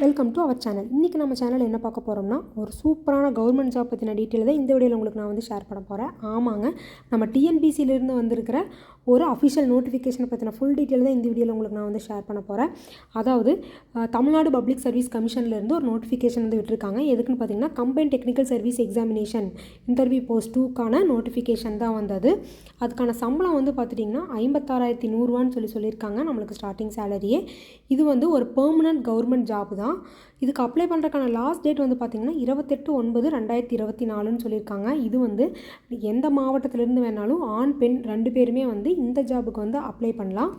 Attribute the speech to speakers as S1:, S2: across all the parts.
S1: Welcome to our channel இன்றைக்கி நம்ம channel என்ன பார்க்க போகிறோம்னா ஒரு சூப்பரான கவர்மெண்ட் ஜாப் பற்றின டீட்டெயில் தான் இந்த வீடியோவில் உங்களுக்கு நான் வந்து ஷேர் பண்ண போகிறேன் ஆமாங்க நம்ம டிஎன்பிசியிலேருந்து வந்திருக்கிற ஒரு அஃபிஷியல் நோட்டிஃபிகேஷனை பற்றின ஃபுல் டீட்டெயில் தான் இந்த வீடியோவில் உங்களுக்கு நான் வந்து ஷேர் பண்ண போகிறேன் அதாவது தமிழ்நாடு பப்ளிக் சர்வீஸ் கமிஷன்லேருந்து ஒரு நோட்டிஃபிகேஷன் வந்து விட்டுருக்காங்க. எதுக்குன்னு பார்த்தீங்கன்னா combine technical service examination interview post டூக்கான notification தான் வந்தது. அதுக்கான சம்பளம் வந்து பார்த்துட்டிங்கன்னா ஐம்பத்தாறாயிரத்தி நூறுரூவான்னு சொல்லி சொல்லியிருக்காங்க. நம்மளுக்கு ஸ்டார்டிங் சேலரியே இது வந்து ஒரு பெர்மனன்ட் கவர்மெண்ட் ஜாப் தான். இதுக்கு அப்ளை பண்ணுறதுக்கான லாஸ்ட் டேட் வந்து பார்த்திங்கன்னா இருபத்தெட்டு ஒன்பது ரெண்டாயிரத்தி இருபத்தி நாலுன்னு சொல்லியிருக்காங்க. இது வந்து எந்த மாவட்டத்திலேருந்து வேணாலும் ஆண் பெண் ரெண்டு பேருமே வந்து இந்த ஜாபுக்கு வந்து அப்ளை பண்ணலாம்.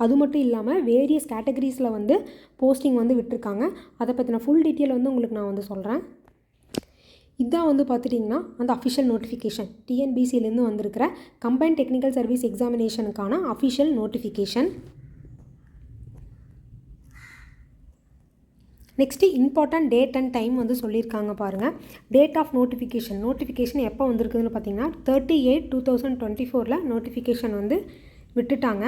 S1: அது மட்டும் இல்லாமல் வேரியஸ் கேட்டகரிஸில் வந்து போஸ்டிங் வந்து விட்டுருக்காங்க. அதை பற்றின ஃபுல் டீட்டெயில் வந்து உங்களுக்கு நான் வந்து சொல்கிறேன் இதான் வந்து பார்த்துட்டிங்கன்னா அந்த அஃபிஷியல் நோட்டிஃபிகேஷன் டிஎன்பிசிலேருந்து வந்திருக்கிற combine technical service எக்ஸாமினேஷனுக்கான official notification next important date and time வந்து சொல்லியிருக்காங்க பாருங்கள் டேட் ஆஃப் நோட்டிஃபிகேஷன் நோட்டிஃபிகேஷன் எப்போ வந்திருக்குதுன்னு பார்த்தீங்கன்னா thirty eight two thousand twenty ஃபோரில் நோட்டிஃபிகேஷன் வந்து விட்டுட்டாங்க.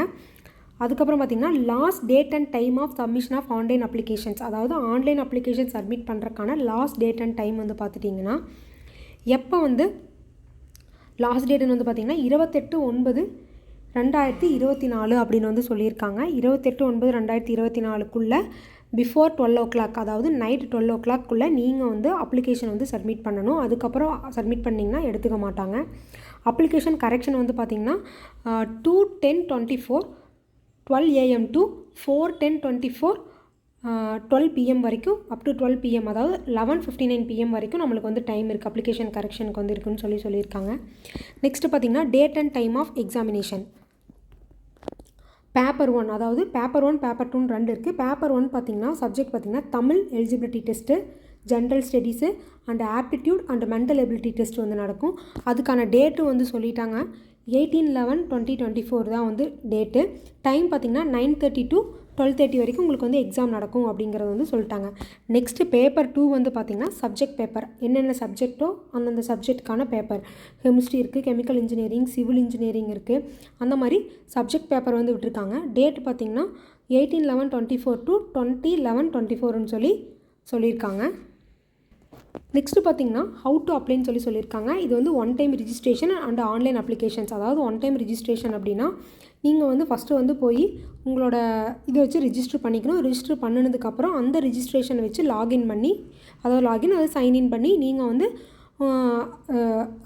S1: அதுக்கப்புறம் பார்த்தீங்கன்னா last date and time of submission of online applications அதாவது ஆன்லைன் அப்ளிகேஷன் சப்மிட் பண்ணுறக்கான லாஸ்ட் டேட் அண்ட் டைம் வந்து பார்த்துட்டிங்கன்னா எப்போ வந்து லாஸ்ட் டேட்டுன்னு வந்து பார்த்திங்கன்னா இருபத்தெட்டு ஒன்பது ரெண்டாயிரத்தி இருபத்தி நாலு அப்படின்னு வந்து சொல்லியிருக்காங்க. இருபத்தெட்டு ஒன்பது ரெண்டாயிரத்தி இருபத்தி நாலுக்குள்ளே பிஃபோர் டுவெல் ஓ கிளாக் அதாவது நைட் டுவெல் ஓ கிளாக்குள்ளே நீங்கள் வந்து அப்ளிகேஷன் வந்து சப்மிட் பண்ணணும். அதுக்கப்புறம் சப்மிட் பண்ணிங்கன்னா எடுத்துக்க மாட்டாங்க. அப்ளிகேஷன் கரெக்ஷன் வந்து பார்த்திங்கன்னா two ten twenty four twelve AM to four ten twenty four twelve PM வரைக்கும் அப் டு டுவெல் பிஎம் அதாவது லெவன் ஃபிஃப்டி நைன் பிஎம் வரைக்கும் நம்மளுக்கு வந்து டைம் இருக்குது அப்ளிகேஷன் கரெக்ஷனுக்கு வந்து இருக்குன்னு சொல்லி சொல்லியிருக்காங்க. நெக்ஸ்ட்டு பார்த்திங்கன்னா date and time of examination paper one அதாவது பேப்பர் ஒன் பேப்பர் டூன்னு ரெண்டு இருக்குது பேப்பர் ஒன் பார்த்திங்கன்னா சப்ஜெக்ட் பார்த்திங்கன்னா Tamil eligibility test general studies and aptitude and mental ability test வந்து நடக்கும். அதுக்கான டேட்டு வந்து சொல்லிட்டாங்க. Eighteen eleven twenty twenty four தான் வந்து டேட்டு டைம் பார்த்திங்கன்னா nine thirty to twelve thirty வரைக்கும் உங்களுக்கு வந்து எக்ஸாம் நடக்கும் அப்படிங்கிறது வந்து சொல்லிட்டாங்க. நெக்ஸ்ட்டு பேப்பர் டூ வந்து பார்த்திங்கன்னா சப்ஜெக்ட் பேப்பர் என்னென்ன சப்ஜெக்ட்டோ அந்தந்த சப்ஜெக்ட்டுக்கான பேப்பர் கெமிஸ்ட்ரி இருக்குது கெமிக்கல் இன்ஜினியரிங் சிவில் இன்ஜினியரிங் இருக்குது அந்த மாதிரி சப்ஜெக்ட் பேப்பர் வந்து விட்டுருக்காங்க. டேட் பார்த்திங்கன்னா eighteen eleven twenty four to twenty eleven twenty ஃபோர்னு சொல்லி சொல்லியிருக்காங்க. நெக்ஸ்ட்டு பார்த்தீங்கன்னா ஹவு டு அப்ளைன்னு சொல்லி சொல்லியிருக்காங்க. இது வந்து one time registration and online applications அதாவது ஒன் டைம் ரிஜிஸ்ட்ரேஷன் அப்படின்னா நீங்கள் வந்து ஃபஸ்ட்டு வந்து போய் உங்களோட இதை வச்சு ரிஜிஸ்டர் பண்ணிக்கணும். ரிஜிஸ்டர் பண்ணினதுக்கப்புறம் அந்த ரிஜிஸ்ட்ரேஷனை வச்சு லாகின் பண்ணி அதை லாகின் அதை சைன்இன் பண்ணி நீங்கள் வந்து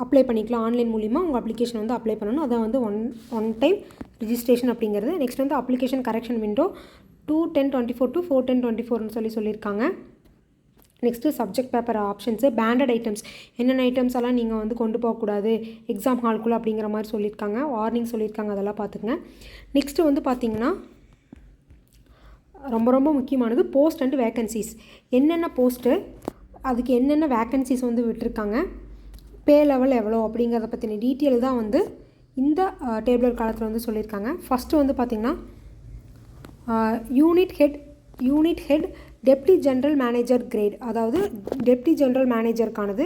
S1: அப்ளை பண்ணிக்கலாம். ஆன்லைன் மூலிமா உங்கள் அப்ளிகேஷன் வந்து அப்ளை பண்ணணும். அதை வந்து ஒன் ஒன் டைம் ரிஜிஸ்ட்ரேஷன் அப்படிங்கிறது. நெக்ஸ்ட் வந்து application correction window two ten twenty four to four ten twenty ஃபோர்னு சொல்லி சொல்லியிருக்காங்க. நெக்ஸ்ட்டு சப்ஜெக்ட் பேப்பர் ஆப்ஷன்ஸு பேண்டட் ஐட்டம்ஸ் என்னென்ன ஐட்டம்ஸ் எல்லாம் நீங்கள் வந்து கொண்டு போகக்கூடாது? எக்ஸாம் ஹால்குள்ளே அப்படிங்கிற மாதிரி சொல்லியிருக்காங்க. வார்னிங் சொல்லியிருக்காங்க. அதெல்லாம் பார்த்துக்குங்க. நெக்ஸ்ட்டு வந்து பார்த்திங்கன்னா ரொம்ப ரொம்ப முக்கியமானது போஸ்ட் அண்ட் வேக்கன்சிஸ் என்னென்ன போஸ்ட்டு அதுக்கு என்னென்ன வேக்கன்சிஸ் வந்து விட்டுருக்காங்க? பே லெவல் எவ்வளோ அப்படிங்கிறத பற்றின டீட்டெயில் தான் வந்து இந்த டேபிளர் காலத்தில் வந்து சொல்லியிருக்காங்க. ஃபஸ்ட்டு வந்து பார்த்திங்கன்னா unit head unit head deputy general manager grade அதாவது டெப்டி ஜென்ரல் மேனேஜருக்கானது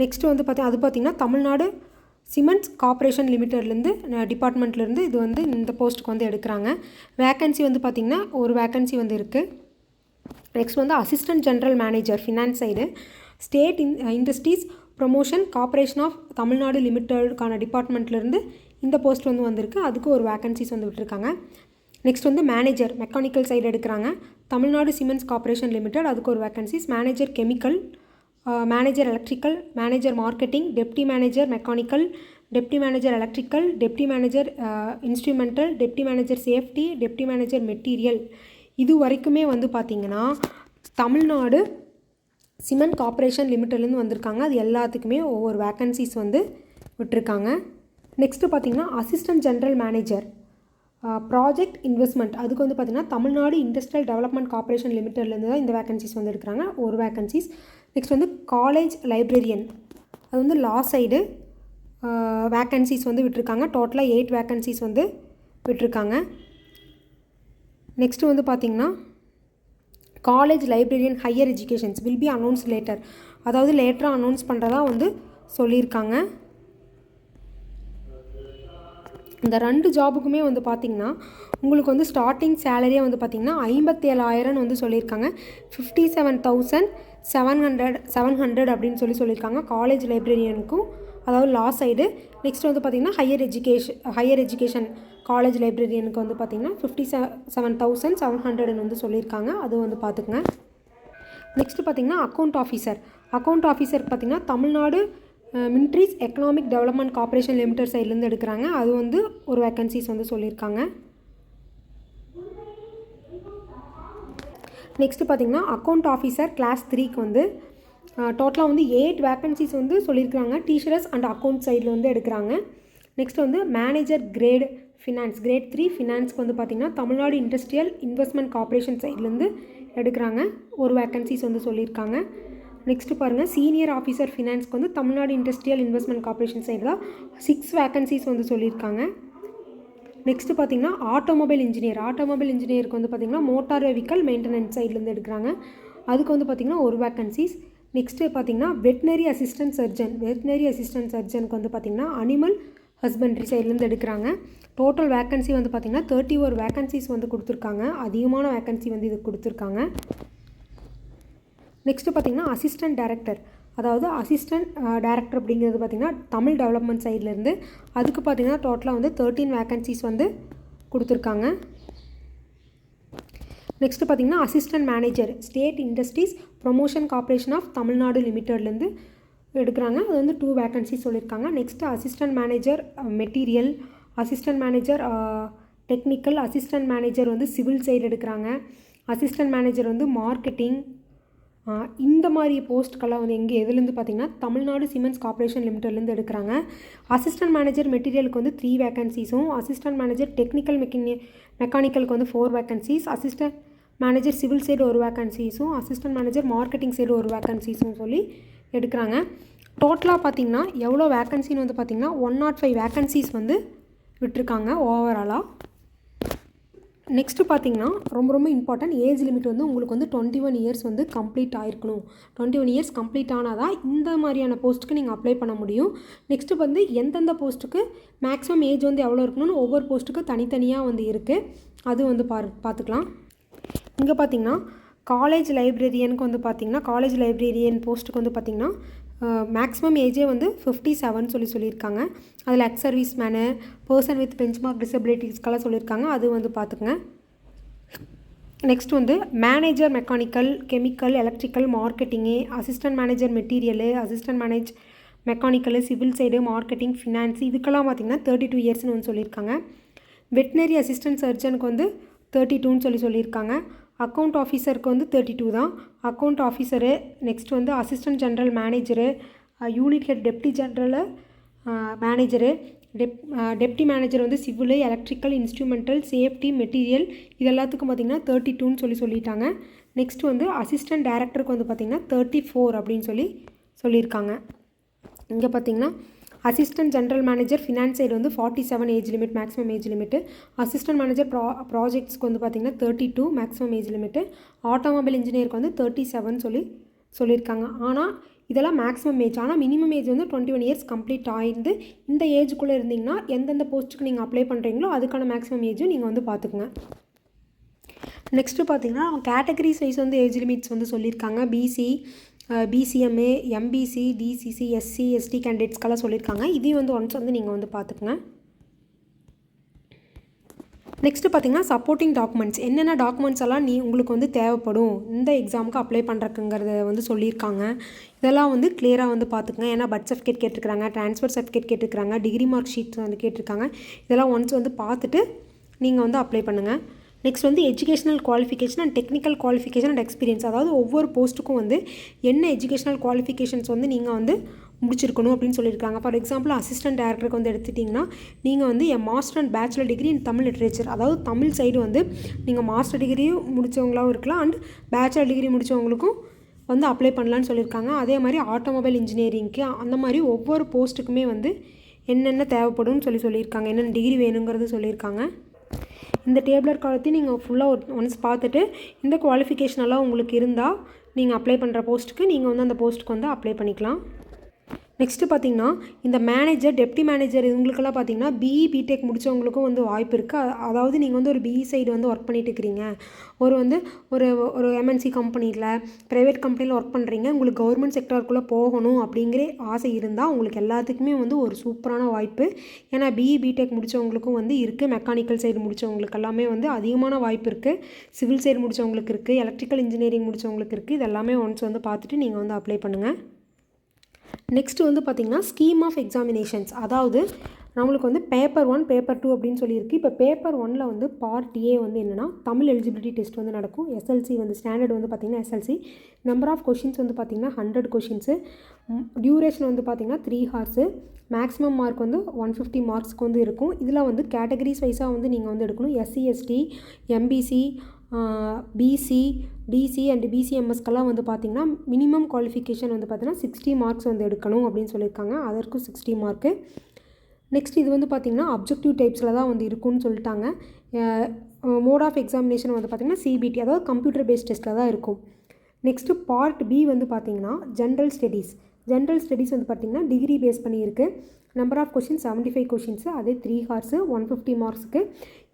S1: நெக்ஸ்ட்டு வந்து பார்த்தி அது பார்த்திங்கன்னா தமிழ்நாடு சிமெண்ட்ஸ் கார்பரேஷன் லிமிட்டட்லேருந்து டிபார்ட்மெண்ட்லேருந்து இது வந்து இந்த போஸ்ட்டுக்கு வந்து எடுக்கிறாங்க. வேக்கன்சி வந்து பார்த்திங்கன்னா ஒரு வேக்கன்சி வந்து இருக்குது நெக்ஸ்ட் வந்து assistant general manager finance side state in industries promotion corporation of Tamil Nadu லிமிட்டடுக்கான டிபார்ட்மெண்ட்லேருந்து இந்த போஸ்ட் வந்து வந்திருக்கு. அதுக்கு ஒரு வேக்கன்சிஸ் வந்து விட்டுருக்காங்க. நெக்ஸ்ட் வந்து மேனேஜர் மெக்கானிக்கல் சைடு எடுக்கிறாங்க. தமிழ்நாடு சிமெண்ட்ஸ் கார்ப்பரேஷன் லிமிடெட் அதுக்கு ஒரு vacancies manager chemical manager electrical manager marketing deputy manager mechanical deputy manager electrical deputy manager instrumental deputy manager safety deputy manager material இது வரைக்குமே வந்து பார்த்திங்கன்னா தமிழ்நாடு சிமெண்ட் கார்பரேஷன் லிமிட்டட்லேருந்து வந்திருக்காங்க. அது எல்லாத்துக்குமே ஒவ்வொரு வேக்கன்சிஸ் வந்து விட்டுருக்காங்க. நெக்ஸ்ட்டு பார்த்திங்கன்னா assistant general manager project investment அதுக்கு வந்து பார்த்திங்கன்னா தமிழ்நாடு இண்டஸ்ட்ரியல் டெவலப்மெண்ட் கார்பரேஷன் லிமிட்டட்லேருந்து தான் இந்த வேகன்சிஸ் வந்துருக்குறாங்க ஒரு வேக்கன்சிஸ் நெக்ஸ்ட் வந்து காலேஜ் லைப்ரரியன் அது வந்து லா சைடு வேக்கன்சிஸ் வந்து விட்டுருக்காங்க. டோட்டலாக எயிட் வேக்கன்சிஸ் வந்து விட்டுருக்காங்க. நெக்ஸ்ட்டு வந்து பார்த்திங்கன்னா college librarian higher educations will be announce later அதாவது லேட்டராக அனௌன்ஸ் பண்ணுறதா வந்து சொல்லியிருக்காங்க. இந்த ரெண்டு ஜாபுக்குமே வந்து பார்த்திங்கன்னா உங்களுக்கு வந்து ஸ்டார்டிங் சேலரியே வந்து பார்த்திங்கன்னா ஐம்பத்தேழாயிரம்னு வந்து சொல்லியிருக்காங்க. Fifty seven thousand seven hundred seven hundred அப்படின்னு சொல்லி சொல்லியிருக்காங்க. காலேஜ் லைப்ரரியனுக்கும் அதாவது லா சைடு நெக்ஸ்ட் வந்து பார்த்திங்கன்னா higher education higher education college லைப்ரரியனுக்கு வந்து பார்த்திங்கன்னா ஃபிஃப்டி செ செவன் தௌசண்ட் செவன் ஹண்ட்ரட்னு வந்து சொல்லியிருக்காங்க. அது வந்து பார்த்துக்குங்க நெக்ஸ்ட்டு பார்த்திங்கன்னா அக்கௌண்ட் ஆஃபீஸர் அக்கௌண்ட் ஆஃபீஸர் பார்த்திங்கன்னா தமிழ்நாடு மின்ட்ரிஸ் எக்கனாமிக் டெவலப்மெண்ட் கார்பரேஷன் லிமிடெட் சைட்லேருந்து எடுக்கிறாங்க. அது வந்து ஒரு வேக்கன்சிஸ் வந்து சொல்லியிருக்காங்க. நெக்ஸ்ட்டு பார்த்திங்கன்னா அக்கௌண்ட் ஆஃபீஸர் கிளாஸ் த்ரீக்கு வந்து டோட்டலாக வந்து எயிட் வேக்கன்சிஸ் வந்து சொல்லியிருக்கிறாங்க. டீச்சர்ஸ் அண்ட் அக்கௌண்ட் சைடில் வந்து எடுக்கிறாங்க. நெக்ஸ்ட் வந்து manager grade finance grade three ஃபினான்ஸ்க்கு வந்து பார்த்திங்கன்னா தமிழ்நாடு இண்டஸ்ட்ரியல் இன்வெஸ்ட்மெண்ட் கார்பரேஷன் சைட்லேருந்து எடுக்கிறாங்க. ஒரு வேக்கன்சிஸ் வந்து சொல்லியிருக்காங்க. நெக்ஸ்ட்டு பாருங்கள் சீனியர் ஆஃபீஸர் ஃபினான்ஸ்க்கு வந்து தமிழ்நாடு இண்டஸ்ட்ரியல் இன்வெஸ்ட்மெண்ட் கார்பரேஷன் சைடில் சிக்ஸ் வேக்கன்சிஸ் வந்து சொல்லியிருக்காங்க. நெக்ஸ்ட்டு பார்த்தீங்கன்னா ஆட்டோமொபைல் இன்ஜினியர் ஆட்டோமொபைல் இன்ஜினியருக்கு வந்து பார்த்திங்கன்னா மோட்டார் வெஹிக்கல் மெயின்டெனன்ஸ் சைட்லேருந்து எடுக்கிறாங்க. அதுக்கு வந்து பார்த்திங்கன்னா ஒரு வேக்கன்சிஸ் நெக்ஸ்ட்டு பார்த்தீங்கன்னா veterinary assistant surgeon veterinary assistant சர்ஜனுக்கு வந்து பார்த்திங்கன்னா அனிமல் ஹஸ்பண்ட்ரி சைட்லேருந்து எடுக்கிறாங்க. டோட்டல் வேக்கன்சி வந்து பார்த்திங்கன்னா தேர்ட்டி ஒரு வேக்கன்சிஸ் வந்து கொடுத்துருக்காங்க. அதிகமான வேக்கன்சி வந்து இது கொடுத்துருக்காங்க. நெக்ஸ்ட்டு பார்த்திங்கன்னா அசிஸ்டன்ட் டேரக்டர் அதாவது அசிஸ்டன்ட் டேரக்டர் அப்படிங்கிறது பார்த்திங்கன்னா தமிழ் டெவலப்மெண்ட் சைட்லேருந்து அதுக்கு பார்த்திங்கன்னா டோட்டலாக வந்து தேர்ட்டீன் வேக்கன்சிஸ் வந்து கொடுத்துருக்காங்க. நெக்ஸ்ட்டு பார்த்திங்கன்னா assistant manager state industries promotion corporation of Tamil Nadu லிமிட்டட்லேருந்து எடுக்கிறாங்க. அது வந்து டூ வேக்கன்சி சொல்லியிருக்காங்க. Next assistant manager material assistant manager technical assistant manager வந்து சிவில் சைடு எடுக்கிறாங்க. அசிஸ்டன்ட் மேனேஜர் வந்து மார்க்கெட்டிங் இந்த மாதிரி போஸ்ட்டுக்கெல்லாம் வந்து எங்கே எதுலேருந்து பார்த்தீங்கன்னா தமிழ்நாடு சிமெண்ட்ஸ் கார்ப்பரேஷன் லிமிட்டட்லேருந்து எடுக்கிறாங்க. அசிஸ்டன்ட் மேனேஜர் மெட்டீரியலுக்கு வந்து த்ரீ வேக்கன்சிஸும் அசிஸ்டன்ட் மேனேஜர் டெக்னிக்கல் மெக்கினி மெக்கானிக்கலுக்கு வந்து four vacancies assistant manager civil side ஒரு வேக்கன்சிஸும் அசிஸ்டன்ட் மேனேஜர் மார்க்கெட்டிங் சைடு ஒரு வேக்கன்சிஸும் சொல்லி எடுக்கிறாங்க. டோட்டலாக பார்த்தீங்கன்னா எவ்வளோ வேக்கன்சின்னு வந்து பார்த்திங்கன்னா ஒன் நாட் ஃபைவ் வேக்கன்சிஸ் வந்து விட்டுருக்காங்க ஓவராலாக நெக்ஸ்ட்டு பார்த்தீங்கன்னா ரொம்ப ரொம்ப இம்பார்ட்டன்ட் ஏஜ் லிமிட் வந்து உங்களுக்கு வந்து டுவெண்ட்டி ஒன் இயர்ஸ் வந்து கம்ப்ளீட் ஆயிருக்கணும். டுவெண்ட்டி ஒன் இயர்ஸ் கம்ப்ளீட் ஆனால் தான் இந்த மாதிரியான போஸ்ட்டுக்கு நீங்கள் அப்ளை பண்ண முடியும். நெக்ஸ்ட்டு வந்து எந்தெந்த போஸ்ட்டுக்கு மேக்ஸிமம் ஏஜ் வந்து எவ்வளோ இருக்கணும்னு ஒவ்வொரு போஸ்ட்டுக்கு தனித்தனியாக வந்து இருக்குது அது வந்து பாரு பார்த்துக்கலாம். இங்கே பார்த்தீங்கன்னா காலேஜ் லைப்ரரியனுக்கு வந்து பார்த்திங்கன்னா காலேஜ் லைப்ரரியன் போஸ்ட்டுக்கு வந்து பார்த்திங்கன்னா மேக்ஸிமம் ஏஜே வந்து ஃபிஃப்டி செவன் சொல்லி சொல்லியிருக்காங்க. அதில் ex service men person with benchmark டிசபிலிட்டிஸ்க்கெல்லாம் சொல்லியிருக்காங்க. அது வந்து பார்த்துக்குங்க. நெக்ஸ்ட் வந்து manager mechanical chemical electrical marketing assistant manager material assistant manage mechanical civil side marketing finance இதுக்கெல்லாம் பார்த்திங்கன்னா தேர்ட்டி டூ இயர்ஸ்னு வந்து சொல்லியிருக்காங்க. வெட்டினரி அசிஸ்டன்ட் சர்ஜனுக்கு வந்து தேர்ட்டி டூன்னு சொல்லி சொல்லியிருக்காங்க. அக்கௌண்ட் ஆஃபீஸருக்கு வந்து தேர்ட்டி டூ தான். அக்கௌண்ட் ஆஃபீஸரு நெக்ஸ்ட் வந்து assistant general manager unit head deputy general manager dep deputy manager வந்து civil electrical instrumental safety material இது எல்லாத்துக்கும் பார்த்திங்கன்னா தேர்ட்டி டூன்னு சொல்லி சொல்லிட்டாங்க. நெக்ஸ்ட் வந்து அசிஸ்டன்ட் டேரக்டருக்கு வந்து பார்த்திங்கன்னா தேர்ட்டி ஃபோர் அப்படின்னு சொல்லி சொல்லியிருக்காங்க. இங்கே பார்த்திங்கன்னா assistant general manager finance side வந்து forty seven age limit maximum age limit assistant manager ப்ரா ப்ராஜெக்ட்ஸ்க்கு வந்து பார்த்திங்கன்னா thirty two maximum age limit automobile இன்ஜினியருக்கு வந்து தேர்ட்டி செவன் சொல்லி சொல்லியிருக்காங்க. ஆனால் இதெல்லாம் மேக்ஸிமம் ஏஜ் ஆனால் மினிமம் ஏஜ் வந்து டுவெண்ட்டி ஒன் இயர்ஸ் கம்ப்ளீட் ஆயிருந்து இந்த ஏஜுக்குள்ளே இருந்தீங்கன்னா எந்தெந்த போஸ்ட்டுக்கு நீங்கள் அப்ளை பண்ணுறீங்களோ அதுக்கான மேக்ஸிமம் ஏஜும் நீங்கள் வந்து பார்த்துக்குங்க நெக்ஸ்ட்டு பார்த்தீங்கன்னா கேட்டகரிஸ் வைஸ் வந்து ஏஜ் லிமிட்ஸ் வந்து சொல்லியிருக்காங்க. BC BCMA MBC DCC SC ST கேண்டிடேட்ஸ்க்கெல்லாம் சொல்லியிருக்காங்க. இதையும் வந்து ஒன்ஸ் வந்து நீங்கள் வந்து பார்த்துக்குங்க. நெக்ஸ்ட்டு பார்த்தீங்கன்னா சப்போர்ட்டிங் டாக்குமெண்ட்ஸ் என்னென்ன டாக்குமெண்ட்ஸ் எல்லாம் நீ உங்களுக்கு வந்து தேவைப்படும்? இந்த எக்ஸாமுக்கு அப்ளை பண்ணுறக்குங்கிறத வந்து சொல்லியிருக்காங்க. இதெல்லாம் வந்து கிளியராக வந்து பார்த்துக்கங்க. ஏன்னா பர்த் சர்டிஃபிகேட் கேட்டிருக்காங்க ட்ரான்ஸ்ஃபர் சர்டிஃபிகேட் கேட்டிருக்காங்க டிகிரி மார்க் ஷீட் வந்து கேட்டிருக்காங்க. இதெல்லாம் ஒன்ஸ் வந்து பார்த்துட்டு நீங்கள் வந்து அப்ளை பண்ணுங்கள் நெக்ஸ்ட் வந்து educational qualification and technical qualification and experience அதாவது ஒவ்வொரு போஸ்ட்டுக்கும் வந்து என்ன எஜுகேஷனல் குவாலிஃபிகேஷன்ஸ் வந்து நீங்கள் வந்து முடிச்சிருக்கணும் அப்படின்னு சொல்லியிருக்காங்க. ஃபார் எக்ஸாம்பிள் அசிஸ்டன்ட் டேரக்டருக்கு வந்து எடுத்துட்டிங்கன்னா நீங்கள் வந்து என் master and bachelor degree in Tamil literature அதாவது தமிழ் சைடு வந்து நீங்கள் மாஸ்டர் டிகிரியும் முடித்தவங்களாகவும் இருக்கலாம் அண்ட் பேச்சுலர் டிகிரி முடித்தவங்களுக்கும் வந்து அப்ளை பண்ணலான்னு சொல்லியிருக்காங்க. அதே மாதிரி ஆட்டோமொபைல் இன்ஜினியரிங்க்கு அந்த மாதிரி ஒவ்வொரு போஸ்ட்டுக்குமே வந்து என்னென்ன தேவைப்படும்னு சொல்லி சொல்லியிருக்காங்க. என்னென்ன டிகிரி வேணுங்கிறது சொல்லியிருக்காங்க. இந்த டேபிளர் காலத்தையும் நீங்கள் ஃபுல்லாக ஒரு ஒன்ஸ் பார்த்துட்டு இந்த குவாலிஃபிகேஷன் எல்லாம் உங்களுக்கு இருந்தால் நீங்கள் அப்ளை பண்ணுற போஸ்ட்டுக்கு நீங்கள் வந்து அந்த போஸ்ட்டுக்கு வந்து அப்ளை பண்ணிக்கலாம். நெக்ஸ்ட்டு பார்த்தீங்கன்னா இந்த மேனேஜர் டெப்டி மேனேஜர் இவங்களுக்கெல்லாம் பார்த்தீங்கன்னா பிஇ பிடெக் முடித்தவங்களுக்கும் வந்து வாய்ப்பு இருக்குது அதாவது நீங்கள் வந்து ஒரு பிஇ சைடு வந்து ஒர்க் பண்ணிட்டு இருக்கிறீங்க. ஒரு வந்து ஒரு ஒரு எம்என்சி கம்பெனியில் ப்ரைவேட் கம்பெனியில் ஒர்க் பண்ணுறீங்க உங்களுக்கு கவர்மெண்ட் செக்டருக்குள்ளே போகணும் அப்படிங்கிற ஆசை இருந்தால் உங்களுக்கு எல்லாத்துக்குமே வந்து ஒரு சூப்பரான வாய்ப்பு. ஏன்னா பிஇ பிடெக் முடித்தவங்களுக்கும் வந்து இருக்குது மெக்கானிக்கல் சைடு முடித்தவங்களுக்கு எல்லாமே வந்து அதிகமான வாய்ப்பு இருக்குது சிவில் சைடு முடித்தவங்களுக்கு இருக்குது எலக்ட்ரிக்கல் இன்ஜினியரிங் முடித்தவங்களுக்கு இருக்குது இது எல்லாமே ஒன்ஸ் வந்து பார்த்துட்டு நீங்கள் வந்து அப்ளை பண்ணுங்கள் நெக்ஸ்ட் வந்து பார்த்திங்கன்னா ஸ்கீம் ஆஃப் எக்ஸாமினேஷன்ஸ் அதாவது நம்மளுக்கு வந்து பேப்பர் ஒன் பேப்பர் டூ அப்படின்னு சொல்லியிருக்கு. இப்போ பேப்பர் ஒனில் வந்து பார்ட் ஏ வந்து என்னென்னா தமிழ் எலிஜிபிலிட்டி டெஸ்ட் வந்து நடக்கும். எஸ்எல்சி வந்து ஸ்டாண்டர்ட் வந்து பார்த்திங்கன்னா எஸ்எல்சி நம்பர் ஆஃப் கொஷின்ஸ் வந்து பார்த்திங்கன்னா ஹண்ட்ரட் கொஷின்ஸு டியூரேஷன் வந்து பார்த்திங்கன்னா த்ரீ ஹார்ஸு மேக்ஸிமம் மார்க் வந்து ஒன் ஃபிஃப்டி மார்க்ஸ்க்கு வந்து இருக்கும். இதில் வந்து கேட்டகரிஸ் வைஸாக வந்து நீங்கள் வந்து எடுக்கணும். SC ST MBC BC DC and பிசிஎம்எஸ்க்கெல்லாம் வந்து பார்த்திங்கன்னா மினிமம் குவாலிஃபிகேஷன் வந்து பார்த்திங்கன்னா சிக்ஸ்டி மார்க்ஸ் வந்து எடுக்கணும் அப்படின்னு சொல்லியிருக்காங்க. அதற்கும் சிக்ஸ்டி மார்க்கு நெக்ஸ்ட் இது வந்து பார்த்திங்கன்னா அப்ஜெக்டிவ் டைப்ஸில் தான் வந்து இருக்கும்னு சொல்லிட்டாங்க. மோட் ஆஃப் எக்ஸாமினேஷன் வந்து பார்த்திங்கன்னா சிபிடி அதாவது கம்ப்யூட்டர் பேஸ்ட் டெஸ்ட்டில் தான் இருக்கும். நெக்ஸ்ட்டு பார்ட் பி வந்து பார்த்திங்கன்னா ஜென்ரல் ஸ்டடீஸ் ஜென்ரல் ஸ்டடீஸ் வந்து பார்த்திங்கன்னா டிகிரி பேஸ் பண்ணியிருக்கு. Number of question seventy five questions அதே த்ரீ ஹார்ஸு ஒன் ஃபிஃப்டி மார்க்ஸுக்கு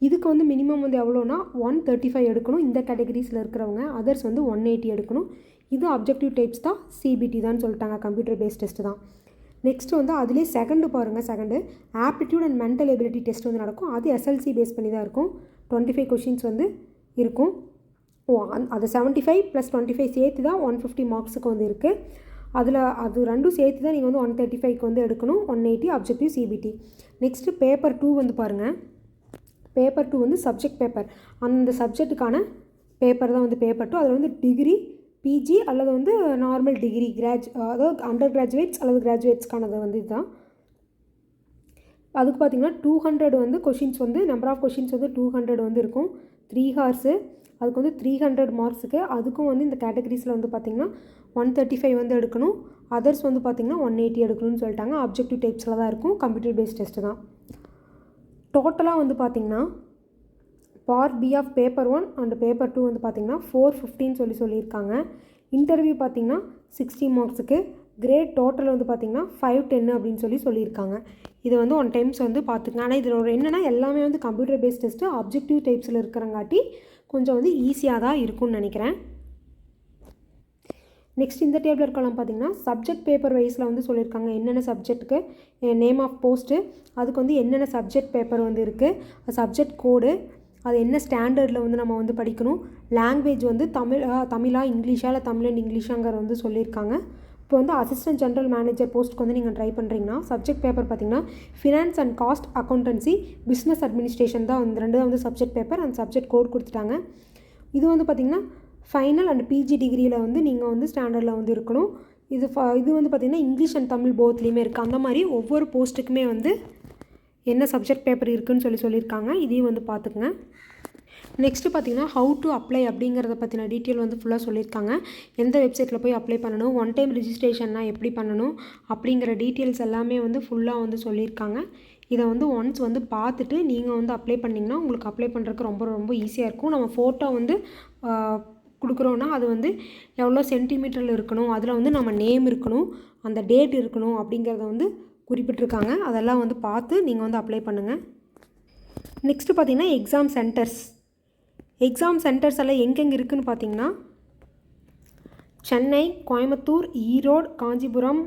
S1: இதுக்கு வந்து மினிமம் வந்து எவ்வளோனா ஒன் தேர்ட்டி ஃபைவ் எடுக்கணும். இந்த கேட்டகரிஸில் இருக்கிறவங்க அதர்ஸ் வந்து ஒன் எயிட்டி எடுக்கணும். இது அப்ஜெக்டிவ் டைப்ஸ் தான் சிபிடி தான் சொல்லிட்டாங்க கம்ப்யூட்டர் பேஸ்ட் டெஸ்ட் தான். நெக்ஸ்ட் வந்து அதுலேயே செகண்டு பாருங்கள் second aptitude and mental ability test வந்து நடக்கும். அது எஸ்எல்சி பேஸ் பண்ணி தான் இருக்கும். டுவெண்ட்டி ஃபைவ் கொஷின்ஸ் வந்து இருக்கும். ஓ அந் அது seventy five plus twenty five சேர்த்து தான் ஒன் ஃபிஃப்டி மார்க்ஸுக்கு வந்து இருக்குது அதில் அது ரெண்டும் சேர்த்து தான் நீங்கள் வந்து ஒன் தேர்ட்டி ஃபைவ்க்கு வந்து எடுக்கணும். One eighty objective CBT next paper two வந்து பாருங்கள் பேப்பர் டூ வந்து சப்ஜெக்ட் பேப்பர் அந்த சப்ஜெக்ட்டுக்கான பேப்பர் தான் வந்து பேப்பர் டூ அதில் வந்து டிகிரி பிஜி அல்லது வந்து நார்மல் டிகிரி கிராஜ் அதாவது அண்டர் கிராஜுவேட்ஸ் அல்லது கிராஜுவேட்ஸ்க்கானது வந்து இதுதான். அதுக்கு பார்த்திங்கன்னா டூ ஹண்ட்ரட் வந்து கொஷின்ஸ் வந்து நம்பர் ஆஃப் கொஷின்ஸ் வந்து டூ ஹண்ட்ரட் வந்து இருக்கும். த்ரீ ஹார்ஸு அதுக்கு வந்து த்ரீ ஹண்ட்ரட் மார்க்ஸுக்கு அதுக்கும் வந்து இந்த கேட்டகரிஸில் வந்து பார்த்திங்கன்னா ஒன் தேர்ட்டி ஃபைவ் வந்து எடுக்கணும். அதர்ஸ் வந்து பார்த்திங்கன்னா ஒன் எயிட்டி எடுக்கணும்னு சொல்லிட்டாங்க. அப்ஜெக்டிவ் டைப்ஸில் தான் இருக்கும். கம்ப்யூட்டர் பேஸ்ட் டெஸ்ட்டு தான். டோட்டலாக வந்து பார்த்திங்கன்னா part B of paper one and paper two வந்து பார்த்திங்கன்னா ஃபோர் ஃபிஃப்டின்னு சொல்லி சொல்லியிருக்காங்க. இன்டர்வியூ பார்த்திங்கன்னா சிக்ஸ்டி மார்க்ஸுக்கு கிரேட் டோட்டல் வந்து பார்த்திங்கன்னா ஃபைவ் டென்னு அப்படின்னு சொல்லி சொல்லியிருக்காங்க. இதை வந்து ஒன் டைம்ஸ் வந்து பார்த்துக்கங்க ஆனால் இதில் ஒரு என்னென்னா எல்லாமே வந்து கம்ப்யூட்டர் பேஸ்ட் டெஸ்ட்டு அப்ஜெக்டிவ் டைப்ஸில் இருக்கிறங்காட்டி கொஞ்சம் வந்து ஈஸியாக தான் இருக்கும்னு நினைக்கிறேன். நெக்ஸ்ட் இந்த டேபிள் இருக்கலாம் பார்த்தீங்கன்னா சப்ஜெக்ட் பேப்பர் வைஸில் வந்து சொல்லியிருக்காங்க. என்னென்ன சப்ஜெக்ட்டுக்கு நேம் ஆஃப் போஸ்ட்டு அதுக்கு வந்து என்னென்ன சப்ஜெக்ட் பேப்பர் வந்து இருக்குது சப்ஜெக்ட் கோடு அது என்ன ஸ்டாண்டர்டில் வந்து நம்ம வந்து படிக்கணும் லாங்குவேஜ் வந்து தமிழ் தமிழா இங்கிலீஷா இல்லை தமிழ் அண்ட் இங்கிலீஷாங்கிற வந்து சொல்லியிருக்காங்க. இப்போ வந்து அசிஸ்டன்ட் ஜென்ரல் மேனேஜர் போஸ்ட்டுக்கு வந்து நீங்கள் ட்ரை பண்ணுறீங்கன்னா சப்ஜெக்ட் பேப்பர் பார்த்தீங்கன்னா finance and cost accountancy business administration தான் வந்து ரெண்டு வந்து subject paper and subject code கொடுத்துட்டாங்க. இது வந்து பார்த்திங்கன்னா ஃபைனல் அண்ட் பிஜி டிகிரியில் வந்து நீங்கள் வந்து ஸ்டாண்டர்டில் வந்து இருக்கணும். இது ஃப இது வந்து பார்த்திங்கன்னா இங்கிலீஷ் அண்ட் தமிழ் போத்லேயுமே இருக்குது அந்த மாதிரி ஒவ்வொரு போஸ்ட்டுக்குமே வந்து என்ன சப்ஜெக்ட் பேப்பர் இருக்குதுன்னு சொல்லி சொல்லியிருக்காங்க. இதையும் வந்து பார்த்துக்குங்க. நெக்ஸ்ட்டு பார்த்தீங்கன்னா ஹவு டு அப்ளை அப்படிங்கிறத பற்றின டீட்டெயில் வந்து ஃபுல்லாக சொல்லியிருக்காங்க. எந்த வெப்சைட்டில் போய் அப்ளை பண்ணணும் ஒன் டைம் ரிஜிஸ்ட்ரேஷன்னா எப்படி பண்ணணும் அப்படிங்கிற டீட்டெயில்ஸ் எல்லாமே வந்து ஃபுல்லாக வந்து சொல்லியிருக்காங்க. இதை வந்து ஒன்ஸ் வந்து பார்த்துட்டு நீங்கள் வந்து அப்ளை பண்ணிங்கன்னா உங்களுக்கு அப்ளை பண்ணுறதுக்கு ரொம்ப ரொம்ப ஈஸியாக இருக்கும். நம்ம ஃபோட்டோ வந்து கொடுக்குறோன்னா அது வந்து எவ்வளோ சென்டிமீட்டரில் இருக்கணும் அதில் வந்து நம்ம நேம் இருக்கணும் அந்த டேட் இருக்கணும் அப்படிங்கிறத வந்து குறிப்பிட்டிருக்காங்க. அதெல்லாம் வந்து பார்த்து நீங்கள் வந்து அப்ளை பண்ணுங்கள் நெக்ஸ்ட்டு பார்த்தீங்கன்னா எக்ஸாம் சென்டர்ஸ் எக்ஸாம் சென்டர்ஸ் எல்லாம் எங்கெங்கே இருக்குதுன்னு பார்த்தீங்கன்னா சென்னை கோயம்புத்தூர் ஈரோடு காஞ்சிபுரம்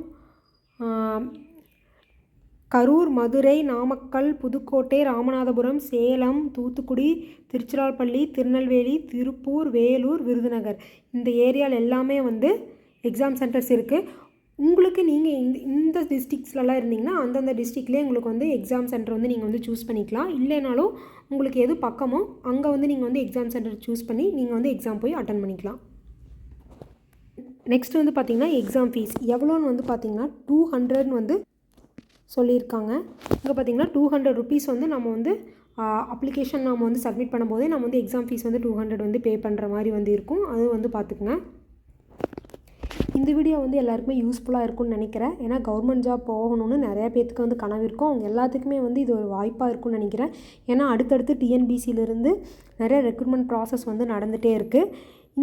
S1: கரூர் மதுரை நாமக்கல் புதுக்கோட்டை ராமநாதபுரம் சேலம் தூத்துக்குடி திருச்சிராப்பள்ளி திருநெல்வேலி திருப்பூர் வேலூர் விருதுநகர். இந்த ஏரியாவில் எல்லாமே வந்து எக்ஸாம் சென்டர்ஸ் இருக்குது உங்களுக்கு நீங்கள் இந்த இந்த டிஸ்ட்ரிக்ஸ்லலாம் இருந்தீங்கன்னா அந்தந்த டிஸ்ட்ரிக்ட்லேயே உங்களுக்கு வந்து எக்ஸாம் சென்டர் வந்து நீங்கள் வந்து சூஸ் பண்ணிக்கலாம். இல்லைனாலும் உங்களுக்கு எது பக்கமோ அங்கே வந்து நீங்கள் வந்து எக்ஸாம் சென்டர் சூஸ் பண்ணி நீங்கள் வந்து எக்ஸாம் போய் அட்டன் பண்ணிக்கலாம். நெக்ஸ்ட் வந்து பார்த்திங்கன்னா எக்ஸாம் ஃபீஸ் எவ்வளோன்னு வந்து பார்த்திங்கன்னா டூ ஹண்ட்ரட்னு வந்து சொல்லியிருக்காங்க. இங்கே பார்த்திங்கன்னா டூ ஹண்ட்ரட் ருபீஸ் வந்து நம்ம வந்து அப்ளிகேஷன் நம்ம வந்து சப்மிட் பண்ணும்போதே நம்ம வந்து எக்ஸாம் ஃபீஸ் வந்து டூ ஹண்ட்ரட் வந்து பே பண்ணுற மாதிரி வந்து இருக்கும். அது வந்து பார்த்துக்குங்க இந்த வீடியோ வந்து எல்லாருக்குமே யூஸ்ஃபுல்லாக இருக்கும்னு நினைக்கிறேன். ஏன்னா கவர்மெண்ட் ஜாப் போகணும்னு நிறைய பேத்துக்கு வந்து கனவு இருக்கும். அவங்க எல்லாத்துக்குமே வந்து இது ஒரு வாய்ப்பாக இருக்கும்னு நினைக்கிறேன். ஏன்னா அடுத்தடுத்து டிஎன்பிசியிலிருந்து நிறைய ரெக்ரூட்மெண்ட் ப்ராசஸ் வந்து நடந்துகிட்டே இருக்குது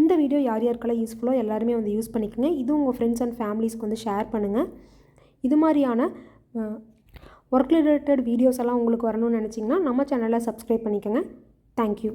S1: இந்த வீடியோ யார் யாருக்கெல்லாம் யூஸ்ஃபுல்லோ எல்லாருமே வந்து யூஸ் பண்ணிக்கோங்க. இது உங்கள் ஃப்ரெண்ட்ஸ் அண்ட் ஃபேமிலிஸ்க்கு வந்து ஷேர் பண்ணுங்கள் இது மாதிரியான ஒர்க் ரிலேட்டட் வீடியோஸ் எல்லாம் உங்களுக்கு வரணும்னு நினச்சிங்கன்னா நம்ம சேனலை சப்ஸ்கிரைப் பண்ணிக்கோங்க. தேங்க்யூ